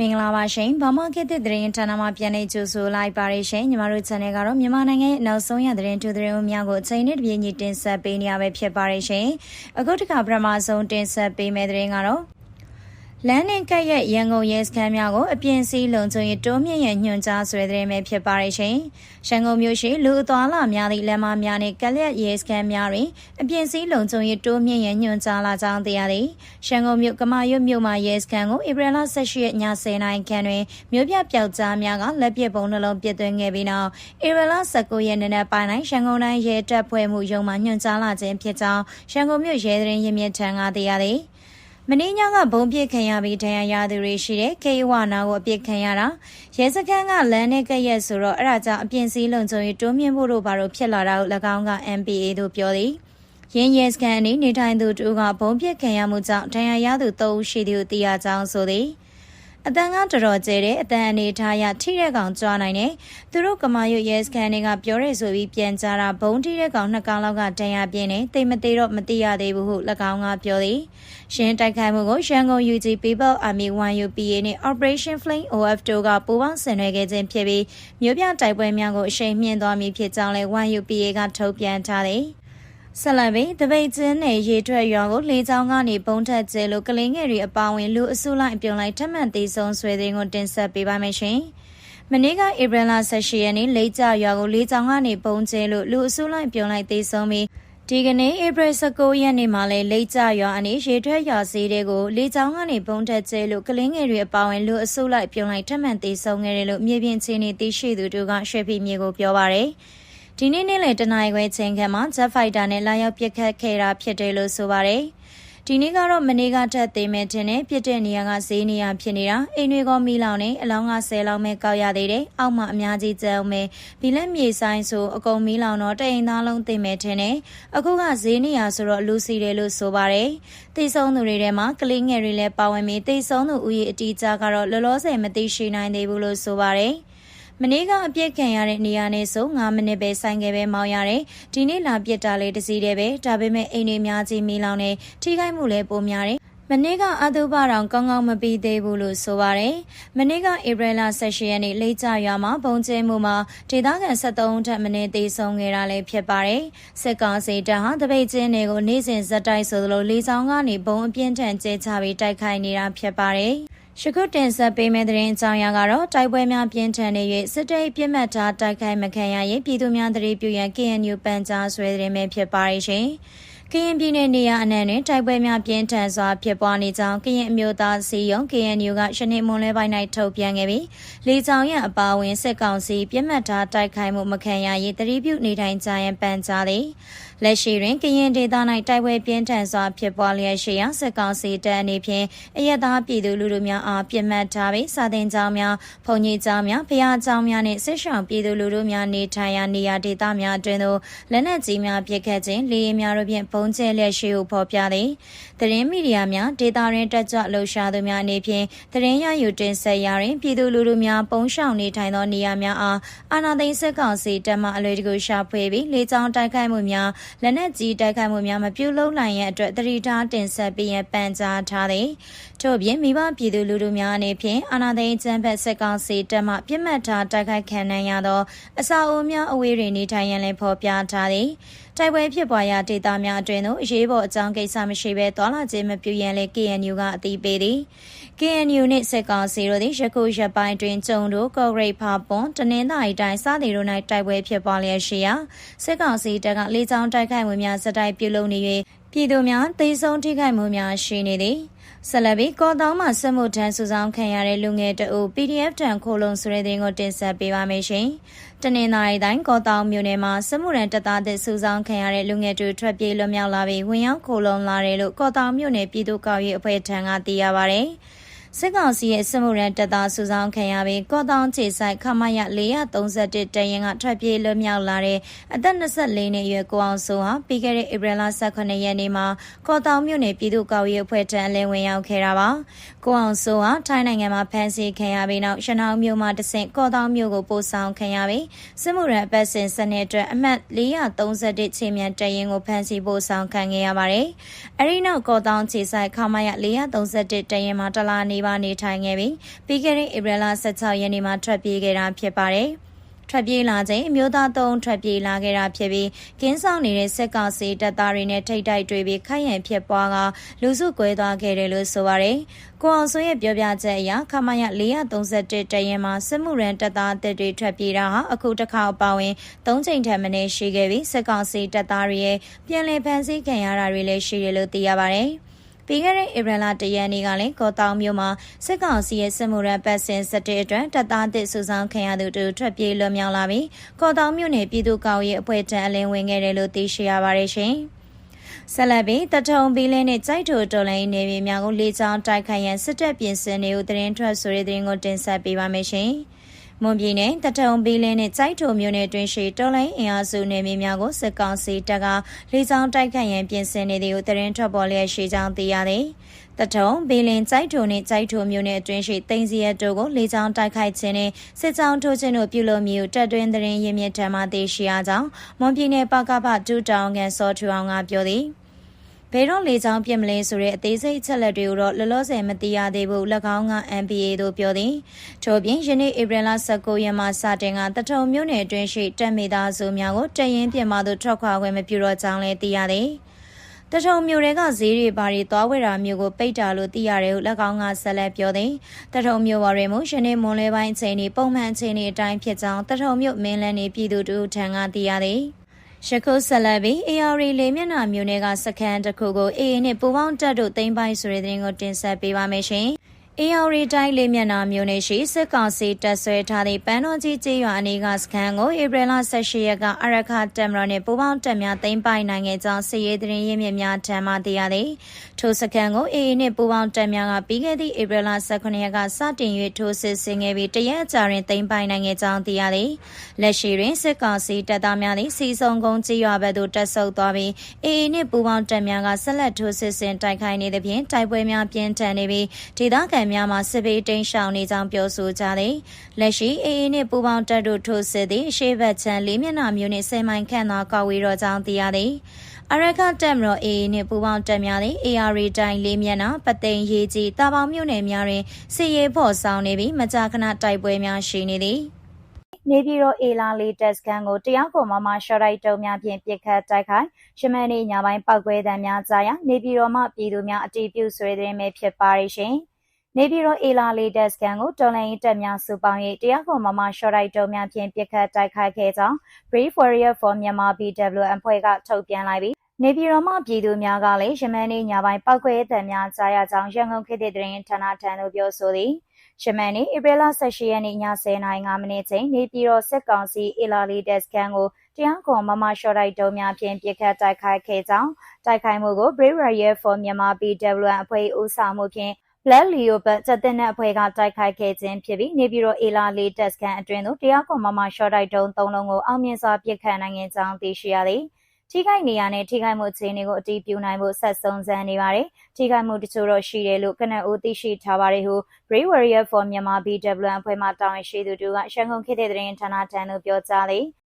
မင်္ဂလာပါရှင်ဗမာခေတ်သစ်သတင်းဌာနမှပြန်လည်ကြိုဆိုလိုက်ပါရရှင်ညီမတို့ channel ကတော့မြန်မာနိုင်ငံရဲ့နောက်ဆုံးရသတင်းထူးသတင်းများကိုအချိန်နဲ့တပြေးညီတင်ဆက်ပေးနေရပဲဖြစ်ပါရရှင်အခုတစ်ခါပထမဆုံးတင်ဆက်ပေးမယ့်သတင်းကတော့ လမ်းနဲ့ကပ်ရဲ့ရန်ကုန်ရဲစခန်းများကိုအပြင်းစည်းလုံခြုံရေးတိုးမြင့်ရညွှန်ကြားဆွဲတဲ့မယ်ဖြစ်ပါရရှင်။ရန်ကုန်မြို့ရှိလူအသွားလာများသည့်လမ်းမများနဲ့ကပ်လက်ရဲစခန်းများတွင်အပြင်းစည်းလုံခြုံရေးတိုးမြင့်ရညွှန်ကြားလာကြောင်းသိရသည်။ရန်ကုန်မြို့ကမာရွတ်မြို့မှာရဲစခန်းကိုဧပြီလ18ရက်ည10:00နာရီခန့်တွင်မြို့ပြပျောက်ကြားများကလက်ပစ်ပုံနှလုံးပစ်သွင်းခဲ့ပြီးနောက်ဧပြီလ19ရက်နေ့နက်ပိုင်း၌ရန်ကုန်တိုင်းရဲတပ်ဖွဲ့မှုရုံးမှညွှန်ကြားလာခြင်းဖြစ်ကြောင်းရန်ကုန်မြို့ရဲတရင်ရမြင့်ထံကသိရသည်။ မင်းညကဘုံပစ်ခံရပြီးဒဏ်ရာရသူတွေရှိတဲ့ကေဝနာကိုအပြစ်ခံရတာရဲစခန်းကလမ်းနဲ့ကရက်ဆိုတော့အဲ့ဒါကြောင့်အပြင်စည်းလုံခြုံရေးတိုးမြင့်ဖို့တို့ဘာလို့ဖြစ်လာတာကို၎င်းက MPA တို့ပြောသည်ရင်းရဲစကန်အနေနေထိုင်သူတို့ကဘုံပစ်ခံရမှုကြောင့်ဒဏ်ရာရသူ၃ဦးရှိသည်ကိုသိရကြောင်းဆိုသည် အတန်ကတော်တော်ကျဲတဲ့အတန်အနေထားရထိတဲ့ကောင်ကြွားနိုင်တယ်။သူတို့ကမာရွရဲစခန်းတွေကပြောရဲဆိုပြီးပြန်ကြတာဘုံထိတဲ့ကောင်နှစ်ကောင်လောက်ကတန်ရပြင်းနေတိတ်မသေးတော့မသိရသေးဘူးဟု၎င်းကပြောသည်။ရှင်းတိုက်ခိုက်မှုကိုရန်ကုန် UG People Army 1UPA နဲ့ Operation Flame OF တို့ကပူးပေါင်းဆင်နွှဲခဲ့ခြင်းဖြစ်ပြီးမြို့ပြတိုက်ပွဲများကိုအရှိန်မြင့်သွားမည်ဖြစ်ကြောင်းလည်း 1UPA ကထုတ်ပြန်ထားသည်။ ဆက်လက်ပြီးတပိတ်ချင်းနယ်ရေထွက်ရွာကိုလေကြောင်းကနေပုံထက်ကျဲလို့ကလင်းငယ်တွေအပါဝင်လူအစုလိုက်ပြုံလိုက်ထပ်မံသေးဆုံးဆွေတဲ့ကိုတင်ဆက်ပေးပါမယ်ရှင်။မနေ့ကဧပြီလ18ရက်နေ့လိကျရွာကိုလေကြောင်းကနေပုံကျဲလို့လူအစုလိုက်ပြုံလိုက်သေးဆုံးပြီးဒီကနေ့ဧပြီ19ရက်နေ့မှာလဲလိကျရွာအနေရေထွက်ရွာစည်းတဲ့ကိုလေကြောင်းကနေပုံထက်ကျဲလို့ကလင်းငယ်တွေအပါဝင်လူအစုလိုက်ပြုံလိုက်ထပ်မံသေးဆုံးခဲ့တယ်လို့မြေပြင်ချင်းနေသိရှိသူတို့ကရွှေဖီမြေကိုပြောပါရယ်။ ဒီနေ့နေ့လယ်တနင်္ဂနွေခွဲချိန်ခန့်မှာ Jet Fighter နဲ့လာရောက်ပစ်ခတ်ခဲ့တာဖြစ်တယ်လို့ဆိုပါတယ်။ဒီနေ့ကတော့မနေ့ကထက်သေးမဲ့တင်နဲ့ပြစ်တဲ့နေရာကဈေးနေရာဖြစ်နေတာအိမ်တွေကမီးလောင်နေအလောင်းက10လောင်းပဲကောက်ရသေးတယ်။အောက်မှာအများကြီးကျအောင်ပဲဘီလက်မြေဆိုင်ဆိုအကုန်မီးလောင်တော့တအိမ်သားလုံးသိမဲ့တင်နဲ့အခုကဈေးနေရာဆိုတော့လူစီတယ်လို့ဆိုပါတယ်။သိဆုံးသူတွေထဲမှာကလေးငယ်တွေလည်းပါဝင်ပြီးသိဆုံးသူဦးရေအတီးကြကတော့လောလောဆယ်မသိရှိနိုင်သေးဘူးလို့ဆိုပါတယ်။ မနေ့ကအပြစ်ခံရတဲ့နေရာနဲ့ဆို9မိနစ်ပဲဆိုင်ငယ်ပဲမောင်းရတယ်ဒီနေ့လာပြစ်တာလေးတစ်စီးတည်းပဲဒါပေမဲ့အိမ်တွေများကြီးမီးလောင်နေထိခိုက်မှုလည်းပိုများတယ်မနေ့ကအတုပတောင်ကောင်းကောင်းမပြီးသေးဘူးလို့ဆိုပါတယ်။မနေ့ကဧပြီလ18ရက်နေ့လိကျရွာမှာဘုံကျဲမှုမှာဒေသခံ73ထက်မနည်းသေဆုံးခဲ့တာလည်းဖြစ်ပါတယ်။စစ်ကောင်စီတပ်ဟာတပိတ်ချင်းတွေကိုနေ့စဉ်ဇက်တိုက်ဆိုသလိုလေကြောင်းကနေဘုံအပြင်းထန်ကျဲချပြီးတိုက်ခိုက်နေတာဖြစ်ပါတယ်။ ရှခုတင်ဆက်ပေးမယ့်သတင်းအကြောင်းအရာကတော့တိုက်ပွဲများပြင်းထန်နေ၍စစ်တေးပြစ်မှတ်ထားတိုက်ခိုက်မခံရရင်ပြည်သူများတရေပြူရန် KNU ပန်ကြားဆွဲတဲ့မယ်ဖြစ်ပါရဲ့ရှင်။ကရင်ပြည်နယ်နေရာအနှံ့တွင်တိုက်ပွဲများပြင်းထန်စွာဖြစ်ပွားနေကြောင်းကရင်အမျိုးသားစီယုံ KNU ကရှနေ့မွန်လဲပိုင်း၌ထုတ်ပြန်ခဲ့ပြီးလေကြောင်းရန်အပါအဝင်စစ်ကောင်စီပြစ်မှတ်ထားတိုက်ခိုက်မှုမခံရရင်တရေပြူနေထိုင်ကြရန်ပန်ကြားသည်။ လက်ရှိတွင်ကရင်ဒေသ၌တိုက်ပွဲပြင်းထန်စွာဖြစ်ပွားလျက်ရှိရာစစ်ကောင်စီတပ်အနေဖြင့်အရသာပြည်သူလူထုများအားပြစ်မှတ်ထားပြီးစာသင်ကျောင်းများ၊ဘုံကြီးကျောင်းများ၊ဘုရားကျောင်းများနှင့်စစ်ဆောင်ပြည်သူလူထုများနေထိုင်ရာနေရာဒေသများအတွင်းသို့လက်နက်ကြီးများပစ်ခတ်ခြင်းလေယာဉ်များတို့ဖြင့်ပုံကျဲလျက်ရှိဟုဖော်ပြသည်။သတင်းမီဒီယာများဒေသတွင်တက်ကြွလှုပ်ရှားသူများအနေဖြင့်သတင်းရယူတင်ဆက်ရာတွင်ပြည်သူလူထုများပုံရှောင်နေထိုင်သောနေရာများအားအာဏာသိမ်းစစ်ကောင်စီတပ်မှအလွယ်တကူရှာဖွေပြီးလေကြောင်းတိုက်ခိုက်မှုများလက်နက်ကြီးတိုက်ခိုက်မှုများမပြုလုပ်နိုင်ရန်အတွက်တတိထားတင်ဆက်ပြီးရန်ပန်ကြားထားသည်ထို့ပြင်မိဘပြည်သူလူထုများအနေဖြင့်အာဏာသိမ်းကျန်းဖက်စစ်ကောင်စီတပ်မှပြစ်မှတ်ထားတိုက်ခိုက်ခံနိုင်ရသောအစာအိုးများအဝေးတွင်နေထိုင်ရန်လည်းဖော်ပြထားသည် တိုက်ပွဲဖြစ်ပွားရာဒေသများအတွင်းသို့အရေးပေါ်အကြောင်းကိစ္စမရှိဘဲသွာလာခြင်းမပြုရန်လည်း KNU ကအသိပေးသည် KNU နှင့်စစ်ကောင်စီတို့သည်ယခုရက်ပိုင်းတွင်ကျုံတို့ကော့ဂရိတ်ဖာပွန်တနင်္သာရီတိုင်းစသည်တို့၌တိုက်ပွဲဖြစ်ပွားလျက်ရှိရာစစ်ကောင်စီတပ်ကလေကြောင်းတိုက်ခိုက်မှုများစတိုက်ပြုလုပ်နေ၍ပြည်သူများသေဆုံးထိခိုက်မှုများရှိနေသည် ဆက်လက်ပြီးကော်တောင်းမှစစ်မှုထမ်းစုဆောင်ခံရတဲ့လူငယ်တအုပ် PDF တန်ခိုလုံဆိုတဲ့တင်ကိုတင်ဆက်ပေးပါမယ်ရှင်။တနင်္သာရီတိုင်းကော်တောင်းမြို့နယ်မှာစစ်မှုထမ်းတပ်သားတဲ့စုဆောင်ခံရတဲ့လူငယ်တို့ထွက်ပြေးလွတ်မြောက်လာပြီးဝင်ရောက်ခိုလုံလာတယ်လို့ကော်တောင်းမြို့နယ်ပြည်သူ့ကောက်ရေးအဖွဲ့ထံကသိရပါဗျ။ စစ်ကောင်စီရဲ့စစ်မှုရန်တပ်သားစုဆောင်ခံရပြီးကော့တောင်းခြေဆိုင်ခမရ431တရင်ကထွက်ပြေးလွတ်မြောက်လာတဲ့အသက်24နှစ်အရွယ်ကိုအောင်စိုးဟာပြီးခဲ့တဲ့ဧပြီလ18ရက်နေ့မှာကော့တောင်းမြို့နယ်ပြည်သူ့ကော်ရေးအဖွဲ့ထံအလင်းဝင်ရောက်ခဲ့တာပါကိုအောင်စိုးဟာထိုင်းနိုင်ငံမှာဖမ်းဆီးခံရပြီးနောက်ရှနောင်းမြို့မှာတဆင့်ကော့တောင်းမြို့ကိုပို့ဆောင်ခံရပြီးစစ်မှုရန်အပတ်စဉ်စနစ်အတွက်အမှတ်431ခြေမြန်တရင်ကိုဖမ်းဆီးပို့ဆောင်ခံခဲ့ရပါတယ်အဲဒီနောက်ကော့တောင်းခြေဆိုင်ခမရ431တရင်မှာတလာနေနီးပါးနေထိုင်ခဲ့ပြီးပြီးခဲ့တဲ့ဧပြီလ16ရက်နေ့မှာထွက်ပြေးခဲ့တာဖြစ်ပါတယ်။ထွက်ပြေးလာချိန်အမျိုးသားသုံးထွက်ပြေးလာခဲ့တာဖြစ်ပြီးကင်းဆောင်နေတဲ့စစ်ကောင်စီတပ်သားတွေနဲ့ထိတ်တိုက်တွေ့ပြီးခိုင်ရန်ဖြစ်ပွားကလူစုကွဲသွားခဲ့တယ်လို့ဆိုပါတယ်။ကိုအောင်စိုးရဲ့ပြောပြချက်အရခမရ431တရင်မှာစစ်မှုရန်တပ်သားတပ်တွေထွက်ပြေးတာဟာအခုတစ်ခါအပါဝင်၃ချိန်ထက်မနည်းရှိခဲ့ပြီးစစ်ကောင်စီတပ်သားတွေရဲ့ပြန်လည်ဖမ်းဆီးခံရတာတွေလည်းရှိတယ်လို့သိရပါတယ်။ ပြီးခဲ့တဲ့ဧပြီလတရက်နေ့ကလည်းကောတောင်မြို့မှာစစ်ကောင်စီရဲ့စစ်မှုရန်ပတ်စင်စတဲ့အတွက်တပ်သားတစ်စုဆောင်ခံရသူတို့ထွက်ပြေးလွတ်မြောက်လာပြီးကောတောင်မြို့နယ်ပြည်သူ့ကောင်းရေးအဖွဲ့ထံအလင်းဝင်ခဲ့တယ်လို့သိရှိရပါတယ်ရှင်။ဆက်လက်ပြီးတထုံဘီလင်းနဲ့ကြိုက်ထိုတော်လိုင်းနေပြည်များကိုလေကြောင်းတိုက်ခိုက်ရန်စစ်တပ်ပြင်ဆင်နေဦးတရင်ထွက်ဆိုတဲ့တင်ကိုတင်ဆက်ပေးပါမယ်ရှင်။ မွန်ပြည်နယ်တထုံဘီလင်းနဲ့ကြိုက်ထိုမြို့နယ်တွင်ရှိတော်လိုင်းအင်အားစုနယ်မြေများကိုစစ်ကောင်စီတပ်ကလေကြောင်းတိုက်ခတ်ရန်ပြင်ဆင်နေသည်ကိုတရင်ထွက်ပေါ်လျက်ရှိကြောင်းသိရသည်။တထုံဘီလင်းကြိုက်ထိုနှင့်ကြိုက်ထိုမြို့နယ်အတွင်းရှိတိန်စီရတို့ကိုလေကြောင်းတိုက်ခိုက်ခြင်းနဲ့စစ်ကြောင်းထိုးခြင်းတို့ပြုလုပ်မည်ဟုတပ်တွင်းသတင်းရင်းမြစ်ထံမှသိရှိရကြောင်းမွန်ပြည်နယ်ပကပတူတောင်ကန်စောထူအောင်ကပြောသည်။ ဘယ်တော့လေကြောင်းပြစ်မလဲဆိုတဲ့အသေးစိတ်ချက်လက်တွေကိုတော့လောလောဆယ်မသိရသေးဘူး၎င်းက MPA တို့ပြောသည်ထို့ပြင်ယနေ့ဧပြီလ19ရက်မှစတင်ကတထုံမြို့နယ်အတွင်းရှိတက်မေသားစုများကိုတရင်ပြင်မှသို့ထွက်ခွာခွင့်မပြုတော့ကြောင်းလည်းသိရသည်တထုံမြို့တွေကဈေးတွေဘာတွေသွားဝယ်တာမျိုးကိုပိတ်တာလို့သိရတယ်ဟု၎င်းကဆက်လက်ပြောသည်တထုံမြို့ဝရမှုယနေ့မွန်လဲပိုင်းအချိန်ဒီပုံမှန်အချိန်ဒီအတိုင်းဖြစ်ကြောင်းတထုံမြို့မင်းလန်းနေပြည်သူတို့ထံကသိရသည် ရှခုဆက်လက်ပြီး AR လေးမျက်နှာမျိုးတွေကစခန်းတစ်ခုကို AA နဲ့ပူးပေါင်းတပ်တို့သိမ်းပိုက်ဆိုတဲ့သတင်းကိုတင်ဆက်ပေးပါမယ်ရှင်။ အေယော်ရီတိုင်းလေးမျက်နှာမျိုးနဲ့ရှိစစ်ကောင်စီတပ်ဆွဲထားတဲ့ပန်းတော်ကြီးကျေးရွာအနေကစခန်းကိုဧပြီလ18ရက်ကအရခတမရနဲ့ပူးပေါင်းတပ်များသိမ်းပိုက်နိုင်ခဲ့ကြောင်းစစ်ရေးသတင်းရင်းမြစ်များထံမှသိရသည်ထိုစခန်းကိုအေအေနဲ့ပူးပေါင်းတပ်များကပြီးခဲ့သည့်ဧပြီလ18ရက်ကစတင်၍ထိုးစစ်ဆင်ခဲ့ပြီးတရက်အကြာတွင်သိမ်းပိုက်နိုင်ခဲ့ကြောင်းသိရသည်လက်ရှိတွင်စစ်ကောင်စီတပ်သားများသည်စီစုံကုန်းကျေးရွာဘက်သို့တက်ဆုပ်သွားပြီးအေအေနှင့်ပူးပေါင်းတပ်များကဆက်လက်ထိုးစစ်ဆင်တိုက်ခိုက်နေသဖြင့်တိုက်ပွဲများပြင်းထန်နေပြီးဒေသခံများမှစစ်ဘေးတိမ်းရှောင်နေကြောင်းပြောဆိုကြသည်လက်ရှိအေအေနှင့်ပူးပေါင်းတပ်တို့ထိုးစစ်သည့်ရှေ့ဘက်ချမ်းလေးမျက်နှာမျိုးနှင့်ဆယ်မိုင်ခန့်သောကောက်ဝေးတော်ကြောင်းသိရသည်အရကတက်မတော်အေအေနှင့်ပူးပေါင်းတပ်များသည် AR တိုင်းလေးမျက်နှာပသိမ်ရေးကြီးတာပေါင်းမြို့နယ်များတွင်စစ်ရေးဖော်ဆောင်နေပြီးမကြာခဏတိုက်ပွဲများရှိနေသည်နေပြည်တော်အေလာလေးတက်စကန်ကိုတရားကိုမမရှော့ရိုက်တုံများဖြင့်ပြစ်ခတ်တိုက်ခိုက်ရှမန်နေညပိုင်းပောက်ကွဲတံများကြားရနေပြည်တော်မှပြည်သူများအတီးပြုဆွဲတဲ့မဲ့ဖြစ်ပါရဲ့ရှင် နေပြည်တော်အေလာလေးတက်စကန်ကိုတော်လိုင်းတက်များစုပေါင်း၍တရားကိုမမရှော့ရိုက်တုံများဖြင့်ပြစ်ခတ်တိုက်ခိုက်ခဲ့ကြောင်း Brave Warrior for Myanmar BW အဖွဲ့ကထုတ်ပြန်လိုက်ပြီးနေပြည်တော်မှပြည်သူများကလည်းရမန်နေ့ညပိုင်းပောက်ကွဲတံများကြားရကြောင်းရန်ကုန်ခေတ်သစ်သတင်းဌာနထံသို့ပြောဆိုသည်ရှမန်နေ့ဧပြီလ18ရက်နေ့ည10:05မိနစ်ချိန်နေပြည်တော်စစ်ကောင်စီအီလာလီဒက်စကန်ကိုတရားကွန်မမရှော့တိုက်တုံးများဖြင့်ပြစ်ခတ်တိုက်ခိုက်ခဲ့ကြောင်းတိုက်ခိုက်မှုကို Brave Royal for Myanmar BW အဖွဲ့ဦးဆောင်မှုဖြင့် Black Leopard စက်တင်တဲ့အဖွဲ့ကတိုက်ခိုက်ခဲ့ခြင်းဖြစ်ပြီးနေပြည်တော်အေလာလေးတက်စကန်အတွင်းသို့တရားကွန်မမရှော့တိုက်တုံး၃လုံးကိုအောင်မြင်စွာပြစ်ခတ်နိုင်ခဲ့ကြောင်းသိရှိရသည်။ထိခိုက်နေရတဲ့ထိခိုက်မှုအခြေအနေကိုအတည်ပြုနိုင်ဖို့ဆက်စုံစမ်းနေပါတယ်။ထိခိုက်မှုတချို့တော့ရှိတယ်လို့ကနအူသိရှိထားပါတယ်ဟု Brave Warrior for Myanmar BW အဖွဲ့မှတာဝန်ရှိသူတို့ကရှန်ကုန်ခေတ်တဲ့သတင်းဌာနထံသို့ပြောကြားသည်။